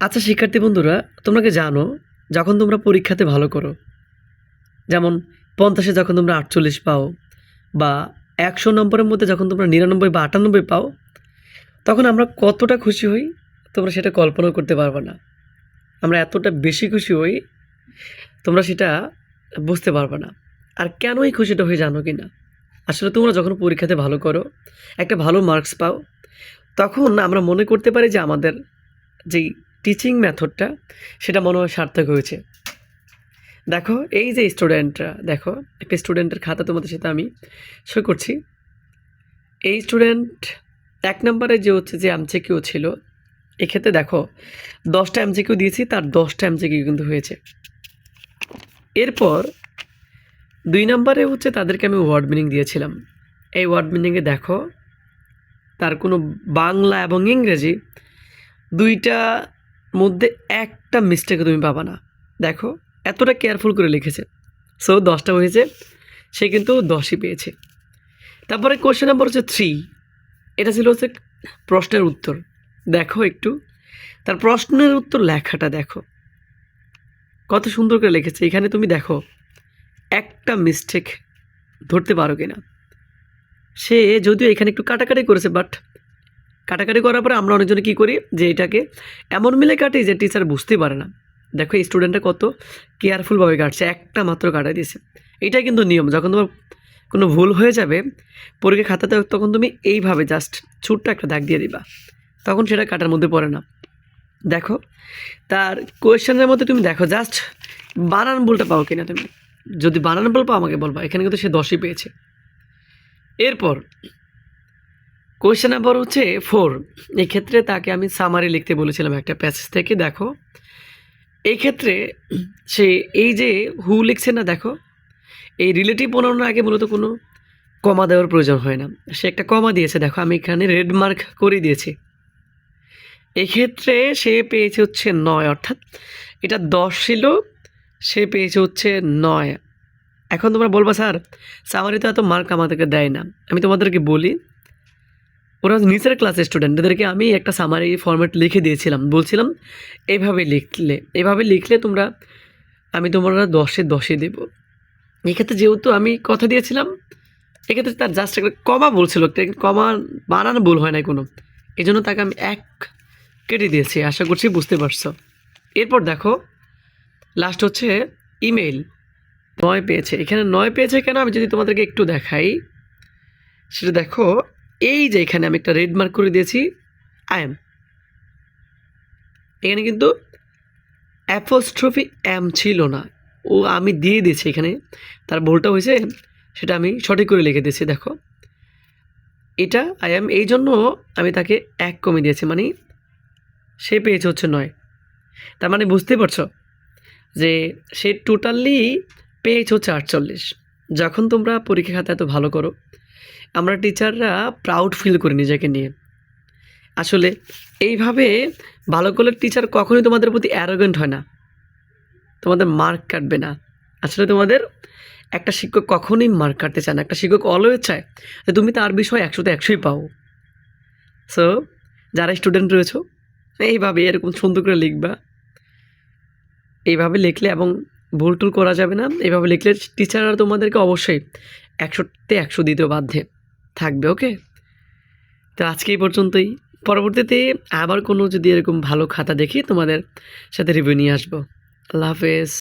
আচ্ছা শিক্ষার্থী বন্ধুরা, তোমরা কি জানো, যখন তোমরা পরীক্ষাতে ভালো করো, যেমন পঞ্চাশে যখন তোমরা আটচল্লিশ পাও বা একশো নম্বরের মধ্যে যখন তোমরা নিরানব্বই বা আটানব্বই পাও, তখন আমরা কতটা খুশি হই, তোমরা সেটা কল্পনা করতে পারবে না। আমরা এতটা বেশি খুশি হই, তোমরা সেটা বুঝতে পারবে না। আর কেন এই খুশিটা হয়ে জানো কি না আসলে তোমরা যখন পরীক্ষাতে ভালো করো, একটা ভালো মার্কস পাও, তখন আমরা মনে করতে পারি যে আমাদের যেই টিচিং মেথডটা সেটা মনে হয় সার্থক হয়েছে। দেখো, এই যে স্টুডেন্টরা দেখো, একটা স্টুডেন্টের খাতা তোমাদের সাথে আমি সই করছি। এই স্টুডেন্ট এক নম্বরে যে হচ্ছে যে এমসিকিউ ছিল, এক্ষেত্রে দেখো, দশটা এমসিকিউ দিয়েছি, তার দশটা এমসিকিউ কিন্তু হয়েছে। এরপর দুই নম্বরে হচ্ছে তাদেরকে আমি ওয়ার্ড মিনিং দিয়েছিলাম। এই ওয়ার্ড মিনিংয়ে দেখো, তার কোনো বাংলা এবং ইংরেজি দুইটা মধ্যে একটা মিস্টেক তুমি পাবা না। দেখো, এতটা কেয়ারফুল করে লিখেছে। সো দশটা হয়েছে, সে কিন্তু দশই পেয়েছে। তারপরে কোয়েশ্চেন নাম্বার হচ্ছে থ্রি এটা ছিল হচ্ছে প্রশ্নের উত্তর। দেখো একটু। তার প্রশ্নের উত্তর লেখাটা দেখো। কত সুন্দর করে লিখেছে। এখানে তুমি দেখো, একটা মিস্টেক ধরতে পারো কিনা। সে যদিও এখানে একটু কাটাকাটি করেছে বাট কাটাকাটি করার পরে আমরা অনেকজনে কী করি যে এটাকে এমন মিলে কাটি যে টিচার বুঝতে পারে না। দেখো, এই স্টুডেন্টটা কত কেয়ারফুলভাবে কাটছে, একটা মাত্র কাটা দিয়েছে। এটাই কিন্তু নিয়ম, যখন তোমার কোনো ভুল হয়ে যাবে, পরীক্ষা খাতাতে তখন তুমি এইভাবে জাস্ট ছোট্ট একটা দাগ দিয়ে দিবা। তখন সেটা কাটার মধ্যে পড়ে না। দেখো, তার কোয়েশ্চেনের মধ্যে তুমি দেখো জাস্ট বানান ভুলটা পাও কিনা তুমি। যদি বানান ভুল পাও আমাকে বলবা, এখানে কিন্তু সে দশই পেয়েছে। এরপর কোয়েশ্চেন নাম্বার হচ্ছে ফোর এক্ষেত্রে তাকে আমি সামারি লিখতে বলেছিলাম একটা প্যাসেজ থেকে, দেখো। এই ক্ষেত্রে সে এই যে হু লিখছে না, দেখো। এই রিলেটিভ প্রোনাউনের আগে মূলত কোনো কমা দেওয়ার প্রয়োজন হয় না। সে একটা কমা দিয়েছে, দেখো, আমি এখানে রেড মার্ক করে দিয়েছি। এক্ষেত্রে সে পেয়েছে হচ্ছে নয়, অর্থাৎ এটা দশ ছিল, সে পেয়েছে হচ্ছে নয়। এখন তোমরা বলবা, স্যার সামারি তো এত মার্ক আমাদেরকে দেয় না। আমি তোমাদেরকে বলি ওরা নিচের ক্লাসের স্টুডেন্ট এদেরকে আমি একটা সামারি ফরম্যাট লিখে দিয়েছিলাম। বলছিলাম, এভাবে লিখলে এভাবে লিখলে তোমরা, আমি তোমরা দশে দশে দেব। এক্ষেত্রে যেহেতু আমি কথা দিয়েছিলাম, এক্ষেত্রে তার জাস্ট একটা কমা বলছিল কমা বানানো ভুল হয় না কোনো। এই জন্য তাকে আমি এক কেটে দিয়েছি, আশা করছি বুঝতে পারছ। এরপর দেখো লাস্ট হচ্ছে ইমেল নয় পেয়েছে। এখানে নয় পেয়েছে কেন? আমি যদি তোমাদেরকে একটু দেখাই, সেটা দেখো এই যে এখানে আমি একটা রেড মার্ক করে দিয়েছি আই এম এখানে কিন্তু অ্যাপোস্ট্রফি এম ছিল না। ও আমি দিয়ে দিয়েছি এখানে। তার ভুলটা হয়েছে, সেটা আমি সঠিক করে লিখে দিয়েছি, দেখো। এটা আই এম এই জন্য আমি তাকে এক কমে দিয়েছি মানে সে পেয়েছে হচ্ছে নয়। তার মানে বুঝতে পারছ যে সে টোটালি পেয়েছে হচ্ছে আটচল্লিশ। যখন তোমরা পরীক্ষা খাতে এত ভালো করো আমরা টিচাররা প্রাউড ফিল করি নিজেকে নিয়ে। আসলে এইভাবে ভালো করলে টিচার কখনোই তোমাদের প্রতি অ্যারোগেন্ট হয় না। তোমাদের মার্ক কাটবে না। আসলে তোমাদের একটা শিক্ষক কখনোই মার্ক কাটতে চায় না। একটা শিক্ষক অলওয়েজ চায় যে তুমি তার বিষয়ে একশোতে একশোই পাও। সো যারা স্টুডেন্ট রয়েছো, এইভাবে এরকম সুন্দর করে লিখবা। এইভাবে লিখলে এবং ভুল টুল করা যাবে না। এইভাবে লিখলে টিচাররা তোমাদেরকে অবশ্যই একশোতে একশো দিতে বাধ্যে। থাকবে ওকে তো আজকে এই পর্যন্তই। পরবর্তীতে আবার কোনো যদি এরকম ভালো খাতা দেখি, তোমাদের সাথে রিভিউ নিয়ে আসব। আল্লাহ হাফেজ।